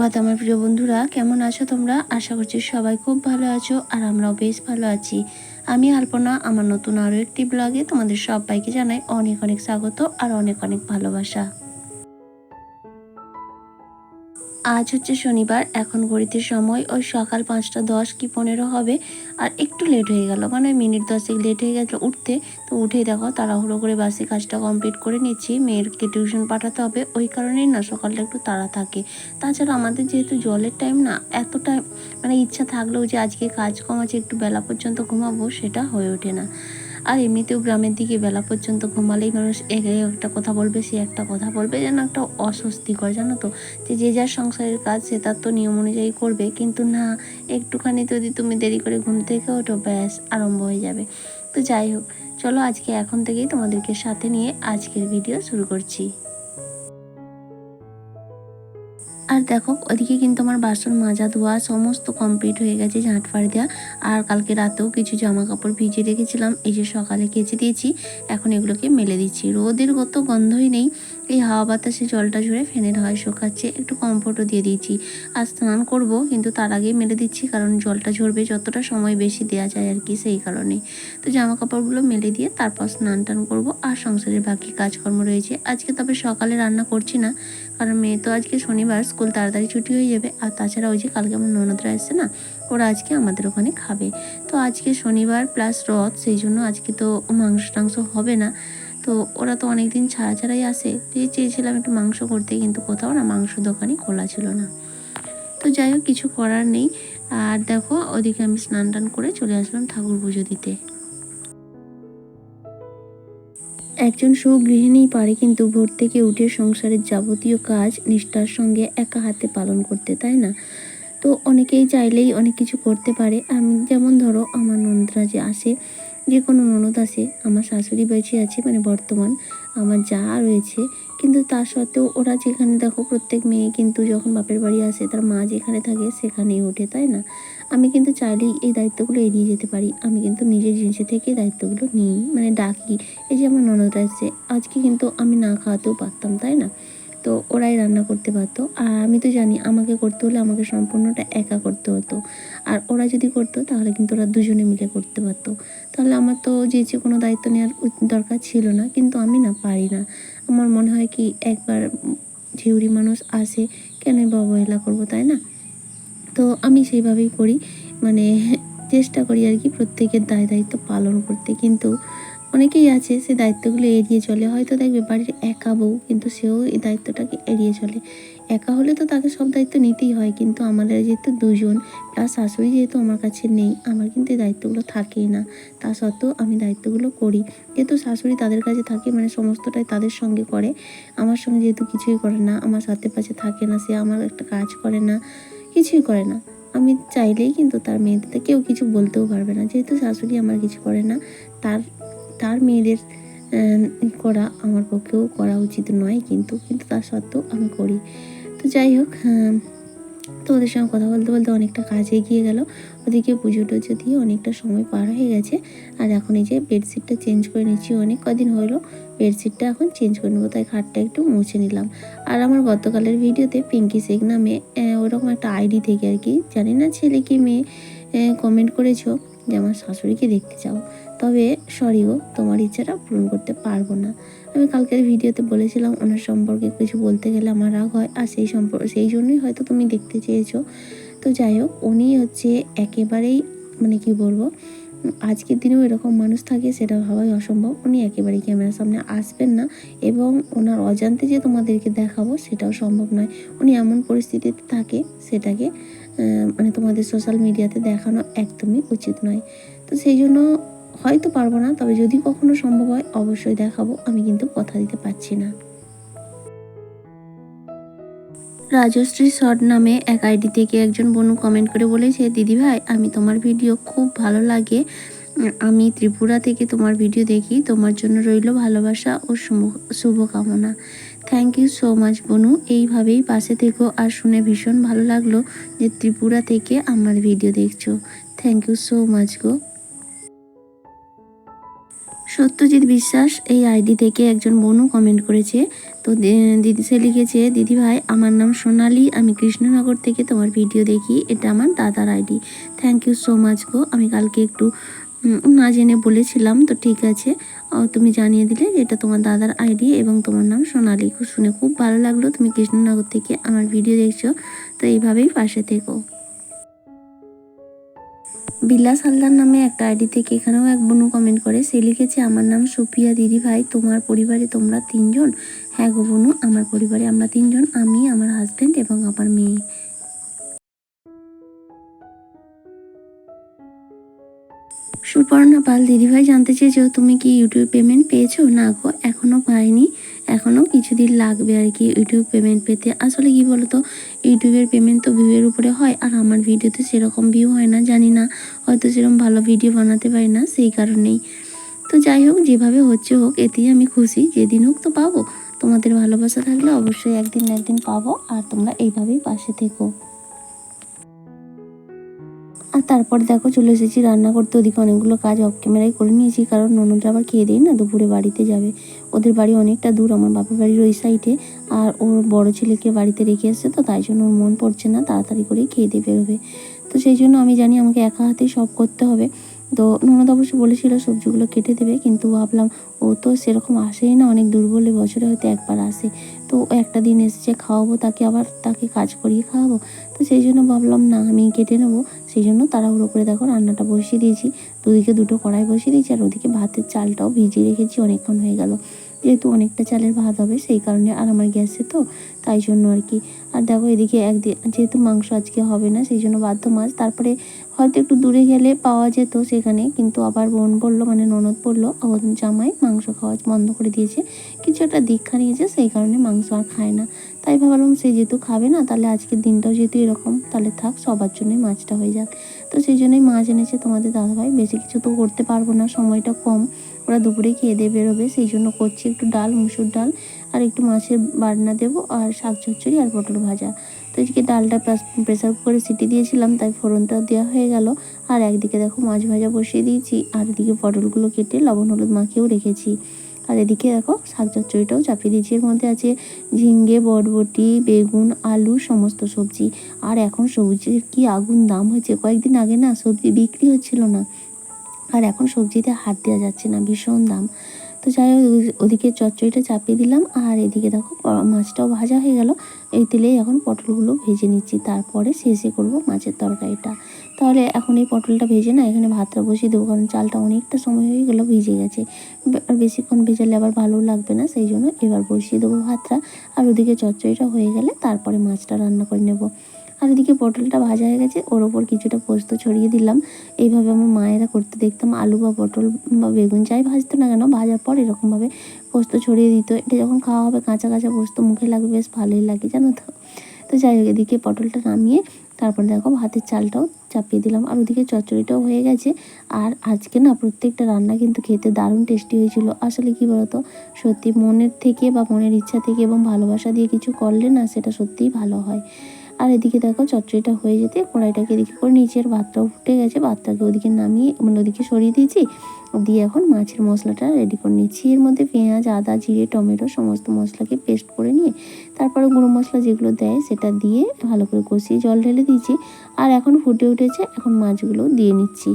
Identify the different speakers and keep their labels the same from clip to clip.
Speaker 1: সুপ্রভাত আমার প্রিয় বন্ধুরা। কেমন আছো তোমরা? আশা করছি সবাই খুব ভালো আছো আর আমরাও বেশ ভালো আছি। আমি আলপনা, আমার নতুন আরও একটি ব্লগে তোমাদের সবাইকে জানাই অনেক অনেক স্বাগত আর অনেক অনেক ভালোবাসা। আজ হচ্ছে শনিবার, এখন ঘড়িতে সময়, ওই সকাল পাঁচটা দশ কি পনেরো হবে, আর একটু লেট হয়ে গেল। মানে ওই মিনিট দশেক লেট হয়ে গেছিল উঠতে, তো উঠেই দেখো তাড়াহুড়ো করে বাসে কাজটা কমপ্লিট করে নিচ্ছি। মেয়েরকে টিউশন পাঠাতে হবে, ওই কারণেই না সকালটা একটু তাড়া থাকে। তাছাড়া আমাদের যেহেতু জলের টাইম না এত টাইম মানে ইচ্ছা থাকলেও যে আজকে কাজ কম আছে, একটু বেলা পর্যন্ত ঘুমাবো, সেটা হয়ে ওঠে না। আর এমনিতেও গ্রামের দিকে বেলা পর্যন্ত ঘুমালেই মানুষ এগে একটা কথা বলবে, সে একটা কথা বলবে, যেন একটা অস্বস্তিকর, জানো তো? যে যে যার সংসারের কাজ সে তার তো নিয়ম অনুযায়ী করবে, কিন্তু না, একটুখানি যদি তুমি দেরি করে ঘুম থেকে ওঠো, ব্যাস, আরম্ভ হয়ে যাবে। তো যাই হোক, চলো আজকে এখন থেকেই তোমাদেরকে সাথে নিয়ে আজকের ভিডিও শুরু করছি। আর দেখো, ওদিকে কিন্তু আমার বাসন মাজা, ধোয়া সমস্ত কমপ্লিট হয়ে গেছে, ঝাঁট ফাড় দেওয়া। আর কালকে রাতেও কিছু জামা কাপড় ভিজিয়ে রেখেছিলাম, এই যে সকালে কেচে দিয়েছি, এখন এগুলোকে মেলে দিচ্ছি। রোদের গত গন্ধই নেই, এই হাওয়া বাতাসে জলটা ঝরে ফ্যানের হয় শুকাচ্ছে, একটু কমফোর্টও দিয়ে দিয়েছি। আর স্নান করব, কিন্তু তার আগেই মেলে দিচ্ছি, কারণ জলটা ঝরবে যতটা সময় বেশি দেওয়া যায় আর কি, সেই কারণে। তো জামা কাপড়গুলো মেলে দিয়ে তারপর স্নান টান করব, আর সংসারের বাকি কাজকর্ম রয়েছে। আজকে তবে সকালে রান্না করছি না কারণ মেয়ে তো আজকে শনিবার, স্কুল তাড়াতাড়ি ছুটি হয়ে যাবে। আর তাছাড়া ওই যে কালকে আমার ননদরা এসছে না, ওরা আজকে আমাদের ওখানে খাবে। তো আজকে শনিবার প্লাস রথ, সেই জন্য আজকে তো মাংস টাংস হবে না। তো ওরা তো অনেক দিন ছাড়া ছাড়াই আসে। যে চেয়েছিলাম একটু মাংস করতে, কিন্তু কোথাও না মাংস দোকানই খোলা ছিল না। তো যাই হোক, কিছু করার নেই। আর দেখো, ওদিকে আমি স্নান টান করে চলে আসলাম ঠাকুর পুজো দিতে। একজন সুগৃহিণী পারে কিন্তু ভোর থেকে উঠে সংসারের যাবতীয় কাজ নিষ্ঠার সঙ্গে একা হাতে পালন করতে, তাই না? তো অনেকেই চাইলেই অনেক কিছু করতে পারে। আমি যেমন ধরো, আমার নন্দরা যে আসে, যে কোনো ননদ আছে আমার শাশুড়ি বেঁচে আছে মানে বর্তমান, আমার যা রয়েছে কিন্তু তার সত্ত্বেও ওরা যেখানে দেখো প্রত্যেক মেয়ে কিন্তু যখন বাপের বাড়ি আসে, তার মা যেখানে থাকে সেখানেই ওঠে, তাই না? আমি কিন্তু চাইলেই এই দায়িত্বগুলো এড়িয়ে যেতে পারি। আমি কিন্তু নিজের জিনিসে থেকে দায়িত্বগুলো নিই মানে ডাকি। এই যে আমার ননদ আছে আজকে কিন্তু আমি না খাওয়াতেও পারতাম, তাই না? তো ওরাই রান্না করতে পারতো। আর আমি তো জানি আমাকে করতে হলে আমাকে সম্পূর্ণটা একা করতে হতো। আর ওরা যদি করতো তাহলে কিন্তু ওরা দুজনে মিলে করতে পারতো। তাহলে আমার তো যে যে কোনো দায়িত্ব নেওয়ার দরকার ছিল না, কিন্তু আমি না পারি না। আমার মনে হয় কি একবার ঝিউরি মানুষ আসে কেন অবহেলা করব, তাই না? তো আমি সেইভাবেই করি। মানে চেষ্টা করি আর কি প্রত্যেকের দায় দায়িত্ব পালন করতে। কিন্তু অনেকেই আছে সে দায়িত্বগুলো এড়িয়ে চলে। হয়তো দেখবে বাড়ির একা বউ, কিন্তু সেও এই দায়িত্বটাকে এড়িয়ে চলে। একা হলে তো তাকে সব দায়িত্ব নিতেই হয়, কিন্তু আমাদের যেহেতু দুজন প্লাস শাশুড়ি যেহেতু আমার কাছে নেই, আমার কিন্তু এই দায়িত্বগুলো থাকেই না। তা সত্ত্বেও আমি দায়িত্বগুলো করি। যেহেতু শাশুড়ি তাদের কাছে থাকে মানে সমস্তটাই তাদের সঙ্গে করে। আমার সঙ্গে যেহেতু কিছুই করে না, আমার সাথে পাশে থাকে না, সে আমার একটা কাজ করে না, কিছুই করে না। আমি চাইলেই কিন্তু তার মেয়েদের কেউ কিছু বলতেও পারবে না। যেহেতু শাশুড়ি আমার কিছু করে না, তার তার মেয়েদের করা আমার পক্ষেও করা উচিত নয় কিন্তু কিন্তু তা সত্ত্বেও আমি করি। তো যাই হোক তো ওদের সঙ্গে কথা বলতে বলতে অনেকটা কাজ এগিয়ে গেল। ওদিকে পুজো টুজো দিয়ে অনেকটা সময় পার হয়ে গেছে। আর এখন এই যে বেডশিটটা চেঞ্জ করে নিচ্ছি, অনেক কদিন হলো বেডশিটটা এখন চেঞ্জ করে নেব, তাই খাটটা একটু মুছে নিলাম। আর আমার গতকালের ভিডিওতে পিঙ্কি শেখ নামে ওরকম একটা আইডি থেকে আর কি, জানি না ছেলে কি মেয়ে কমেন্ট করেছ যে আমার শাশুড়িকে দেখতে চাও। তবে সরিও তোমার ইচ্ছাটা পূরণ করতে পারব না। আমি কালকের ভিডিওতে বলেছিলাম ওনার সম্পর্কে কিছু বলতে গেলে আমার রাগ হয়, আর সেই সম্পর্ক সেই জন্যই হয়তো তুমি দেখতে চেয়েছো। তো যাই হোক, উনি হচ্ছে একেবারেই মানে কি বলব, আজকের দিনেও এরকম মানুষ থাকে, সেটা ভাবাই অসম্ভব। উনি একেবারেই ক্যামেরার সামনে আসবেন না, এবং ওনার অজান্তে যে তোমাদেরকে দেখাবো, সেটাও সম্ভব নয়। উনি এমন পরিস্থিতিতে থাকে, সেটাকে মানে তোমাদের সোশ্যাল মিডিয়াতে দেখানো একদমই উচিত নয়। তো সেই জন্য হয়তো পারব না, তবে যদি কখনো সম্ভব হয়, অবশ্যই দেখাবো। আমি কিন্তু কথা দিতে পারছি না। রাজশ্রী শট নামে এক আইডি থেকে একজন বনু কমেন্ট করে বলেছে, দিদি ভাই, আমি তোমার ভিডিও খুব ভালো লাগে। আমি ত্রিপুরা থেকে তোমার ভিডিও দেখি। তোমার জন্য রইল ভালোবাসা ও শুভ- শুভকামনা। থ্যাংক ইউ সো মাচ বনু। এইভাবেই পাশে থেকো আর শুনে ভীষণ ভালো লাগল যে ত্রিপুরা থেকে আমার ভিডিও দেখছ। থ্যাংক ইউ সো মাচ গো। সত্যজিৎ বিশ্বাস এই আইডি থেকে একজন বনু কমেন্ট করেছে। তো দিদি সে লিখেছে, দিদি ভাই, আমার নাম সোনালি, আমি কৃষ্ণনগর থেকে তোমার ভিডিও দেখি, এটা আমার দাদার ID. Thank you so much গো, আমি কালকে একটু না জেনে বলেছিলাম, তো ঠিক আছে। তুমি জানিয়ে দিলে এটা তোমার দাদার আইডি এবং তোমার নাম সোনালি। খুব শুনে খুব ভালো লাগল, তুমি কৃষ্ণনগর থেকে আমার ভিডিও দেখছ, তো এইভাবেই পাশে থেকো। বিলাস হালদার নামে একটা আইডি থেকে এখানেও এক বনু কমেন্ট করে, সে লিখেছে, আমার নাম সুপ্রিয়া দিদি ভাই, তোমার পরিবারে তোমরা তিনজন? হ্যাঁ গো বনু, আমার পরিবারে আমরা তিনজন, আমি, আমার হাজবেন্ড এবং আমার মেয়ে। সুপর্ণা পাল দিদিভাই জানতে চেয়েছো, তুমি কি ইউটিউব পেমেন্ট পেয়েছ? না গো এখনও পাইনি। এখনও কিছুদিন লাগবে আর কি ইউটিউব পেমেন্ট পেতে। আসলে কি বলতো ইউটিউবের পেমেন্ট তো ভিউয়ের উপরে হয় আর আমার ভিডিওতে সেরকম ভিউ হয় না, জানি না। হয়তো সেরকম ভালো ভিডিও বানাতে পারি না, সেই কারণেই। তো যাই হোক, যেভাবে হচ্ছে হোক, এতেই আমি খুশি। যেদিন হোক তো পাবো। তোমাদের ভালোবাসা থাকলে অবশ্যই একদিন না একদিন পাবো। আর তোমরা এইভাবেই পাশে থেকো। তারপর দেখো চলে এসেছি, রান্না করতে। ওদিকে অনেকগুলো কাজ অফ ক্যামেরায় করে নিয়েছি, কারণ ননদরা আবার খেয়ে দেয় না, দুপুরে বাড়িতে যাবে। ওদের বাড়ি অনেকটা দূর, আমার বাপের বাড়ির ওই সাইডে আর ওর বড় ছেলেকে বাড়িতে রেখে এসছে তো, তাই জন্য ওর মন পড়ছে না, তাড়াতাড়ি করে খেয়ে দিয়ে বেরোবে। তো সেই জন্য আমি জানি আমাকে একা হাতেই সব করতে হবে। তো ননদ অবশ্য বলেছিল সবজিগুলো কেটে দেবে, কিন্তু ভাবলাম ও তো সেরকম আসেই না, অনেক দুর্বল বছরে হয়তো একবার আসে। তো একটা দিন এসেছে, খাওয়াবো তাকে আবার, তাকে কাজ করিয়ে খাওয়াবো। তো সেই জন্য ভাবলাম না, আমি কেটে নেব। সেই জন্য তাড়াহুড়ো করে দেখো রান্নাটা বসিয়ে দিয়েছি। দুদিকে দুটো কড়াই বসিয়ে দিয়েছি আর ওদিকে ভাতের চালটাও ভিজিয়ে রেখেছি, অনেকক্ষণ হয়ে গেল। যেহেতু অনেকটা চালের ভাত হবে, সেই কারণে আর আমার গ্যাসে তো, তাই জন্য আর কি। আর দেখো এদিকে একদিন যেহেতু মাংস আজকে হবে না, সেই জন্য বাধ্য মাছ। তারপরে হয়তো একটু দূরে গেলে পাওয়া যেত সেখানে, কিন্তু আবার বোন বলল মানে ননদ বলল ওর জামাই মাংস খাওয়া বন্ধ করে দিয়েছে। কিছু একটা দীক্ষা নিয়েছে, সেই কারণে মাংস আর খায় না। তাই ভাবলাম সে যেহেতু খাবে না, তাহলে আজকের দিনটাও যেহেতু এরকম, তাহলে থাক, সবার জন্যই মাছটা হয়ে যাক। তো সেই জন্যই মাছ এনেছে তোমাদের দাদাভাই। বেশি কিছু তো করতে পারব না, সময়টা কম। ওরা দুপুরে খেয়ে দিয়ে বেরোবে, সেই জন্য করছি একটু ডাল, মুসুর ডাল, আর একটু মাছের বাটনা দেবো, আর শাক চচ্চড়ি আর পটল ভাজা। তো এদিকে ডালটা প্রেসার কুকারে সিটি দিয়েছিলাম, তাই ফোড়নটা দেওয়া হয়ে গেল। আর একদিকে দেখো মাছ ভাজা বসিয়ে দিয়েছি, আর এদিকে পটলগুলো কেটে লবণ হলুদ মাখিয়েও রেখেছি। আর এদিকে দেখো শাক চচ্চড়িটাও চাপিয়ে দিয়েছি। এর মধ্যে আছে ঝিঙ্গে, বরবটি, বেগুন, আলু, সমস্ত সবজি। আর এখন সবজির কি আগুন দাম হয়েছে? কয়েকদিন আগে না সবজি বিক্রি হচ্ছিল না। আর এখন সবজিতে হাত দেওয়া যাচ্ছে না, ভীষণ দাম। তো যাই হোক ওদিকে চচ্চড়িটা চাপিয়ে দিলাম, আর এদিকে দেখো মাছটাও ভাজা হয়ে গেল। এই তেলেই এখন পটলগুলো ভেজে নিচ্ছি, তারপরে শেষে করব মাছের তরকারিটা। তাহলে এখন এই পটলটা ভেজে না, এখানে ভাতটা বসিয়ে দেবো, কারণ চালটা অনেকটা সময় হয়ে গেলো ভিজে গেছে। আর বেশিক্ষণ ভেজালে আবার ভালো লাগবে না, সেই জন্য এবার বসিয়ে দেবো ভাতটা। আর ওদিকে চচ্চড়িটা হয়ে গেলে তারপরে মাছটা রান্না করে নেব। আর এদিকে পটলটা ভাজা হয়ে গেছে, ওর ওপর কিছুটা পোস্ত ছড়িয়ে দিলাম। এইভাবে আমার মায়েরা করতে দেখতাম, আলু বা পটল বা বেগুন যাই ভাজতো না কেন, ভাজার পর এরকমভাবে পোস্ত ছড়িয়ে দিত। এটা যখন খাওয়া হবে, কাঁচা কাঁচা পোস্ত মুখে লাগবে, বেশ ভালোই লাগে, জানো তো। তো যাই হোক, এদিকে পটলটা নামিয়ে তারপর দেখো ভাতের চালটাও চাপিয়ে দিলাম। আর ওদিকে চচ্চড়িটাও হয়ে গেছে। আর আজকে না প্রত্যেকটা রান্না কিন্তু খেতে দারুণ টেস্টি হয়েছিল। আসলে কি বলতো, সত্যি মনের থেকে বা মনের ইচ্ছা থেকে এবং ভালোবাসা দিয়ে কিছু করলে না সেটা সত্যিই ভালো হয়। আর এদিকে দেখো চচ্চড়িটা হয়ে যেতে কড়াইটাকে এদিকে করে নিচের ভাতটাও ফুটে গেছে, ভাতটাকে ওদিকে নামিয়ে মানে ওদিকে সরিয়ে দিয়েছি। দিয়ে এখন মাছের মশলাটা রেডি করে নিচ্ছি। এর মধ্যে পেঁয়াজ, আদা, জিরে, টমেটো সমস্ত মশলাকে পেস্ট করে নিয়ে তারপরে গুঁড়ো মশলা যেগুলো দেয় সেটা দিয়ে ভালো করে কষিয়ে জল ঢেলে দিয়েছি। আর এখন ফুটে উঠেছে, এখন মাছগুলো দিয়ে নিচ্ছি।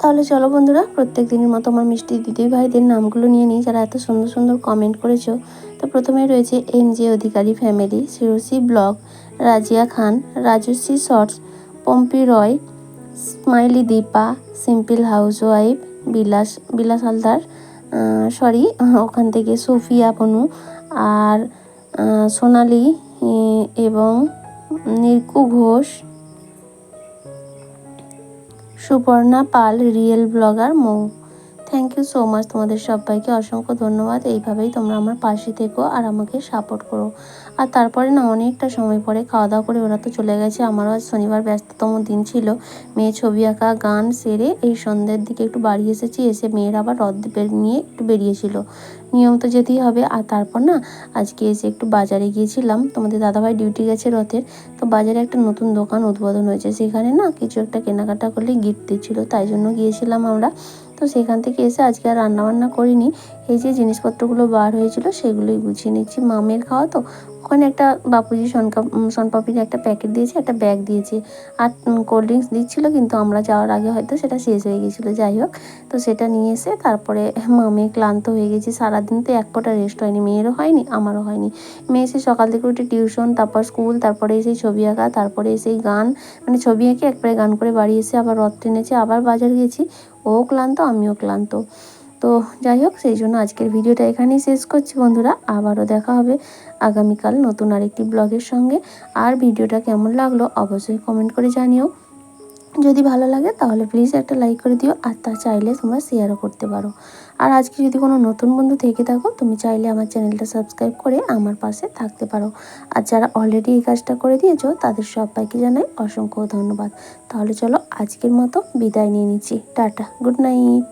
Speaker 1: তাহলে চলো বন্ধুরা, প্রত্যেক দিনের মতো আমার মিষ্টি দিদি ভাইদের নামগুলো নিয়ে নিই, যারা এত সুন্দর সুন্দর কমেন্ট করেছ। তো প্রথমে রয়েছে M J Adhikari family শিরোসি blog Razia Khan Rajashree shorts Pompi Roy smiley Dipa simple housewife Bilas Bilas Haldar sorry ওখান থেকে সুফিয়া বনু আর সোনালি এবং Nirku Ghosh Suparna Pal, real blogger Mou. Thank you so much তোমাদের সবাইকে। অসংখ্য ধন্যবাদ। এইভাবেই তোমরা আমার পাশে থেকো আর আমাকে সাপোর্ট করো। আর তারপরে না, অনেকটা সময় পরে খাওয়া দাওয়া করে ওরা তো চলে গেছে। আমারও আজ শনিবার ব্যস্ততম দিন ছিল। মেয়ে ছবি আঁকা, গান সেরে এই সন্ধ্যের দিকে একটু বাড়ি এসেছি। এসে মেয়ের আবার রদ নিয়ে একটু বেরিয়েছিল। নিয়ম তো যেতেই হবে। আর তারপর না, আজকে এসে একটু বাজারে গিয়েছিলাম। তোমাদের দাদাভাই ডিউটি গেছে রথের। তো বাজারে একটা নতুন দোকান উদ্বোধন হয়েছে। সেখানে না কিছু একটা কেনাকাটা করলে গিফট দিচ্ছিল। তাই জন্য গিয়েছিলাম আমরা। তো সেখান থেকে এসে আজকে আর রান্নাবান্না করিনি। এই যে জিনিসপত্রগুলো বার হয়েছিল সেগুলোই গুছিয়ে নিচ্ছি। মামের খাওয়া তো, ওখানে একটা বাপুজি সনকা সনপাপির একটা প্যাকেট দিয়েছে, একটা ব্যাগ দিয়েছে। আর কোল্ড ড্রিঙ্কস দিচ্ছিল, কিন্তু আমরা যাওয়ার আগে হয়তো সেটা শেষ হয়ে গেছিল, যাই হোক। তো সেটা নিয়ে এসে তারপরে মামে ক্লান্ত হয়ে গেছি। সারাদিন তো এক ফোঁটা রেস্ট হয়নি, মেয়েরও হয়নি, আমারও হয়নি। মেয়ে এসে সকাল থেকে উঠে টিউশন তারপর স্কুল তারপরে এসে ছবি আঁকা, তারপরে এসেই গান মানে ছবি এঁকে একবারে গান করে বাড়ি এসে আবার রথ টেনেছে, আবার বাজার গেছি। ও ক্লান্ত, আমিও ক্লান্ত। তো যাই হোক, সেই জন্য আজকের ভিডিওটা এখানেই শেষ করছি বন্ধুরা। আবারও দেখা হবে আগামীকাল নতুন আরেকটি ব্লগের সঙ্গে। আর ভিডিওটা কেমন লাগল অবশ্যই কমেন্ট করে জানিও। যদি ভালো লাগে তাহলে প্লিজ একটা লাইক করে দিও আর তা চাইলে তোমরা শেয়ারও করতে পারো। আর আজকে যদি কোনো নতুন বন্ধু থেকে থাকো, তুমি চাইলে আমার চ্যানেলটা সাবস্ক্রাইব করে আমার পাশে থাকতে পারো। আর যারা অলরেডি এই কাজটা করে দিয়েছ, তাদের সবাইকে জানাই অসংখ্য ধন্যবাদ। তাহলে চলো আজকের মতো বিদায় নিয়ে নিচ্ছি। Tata good night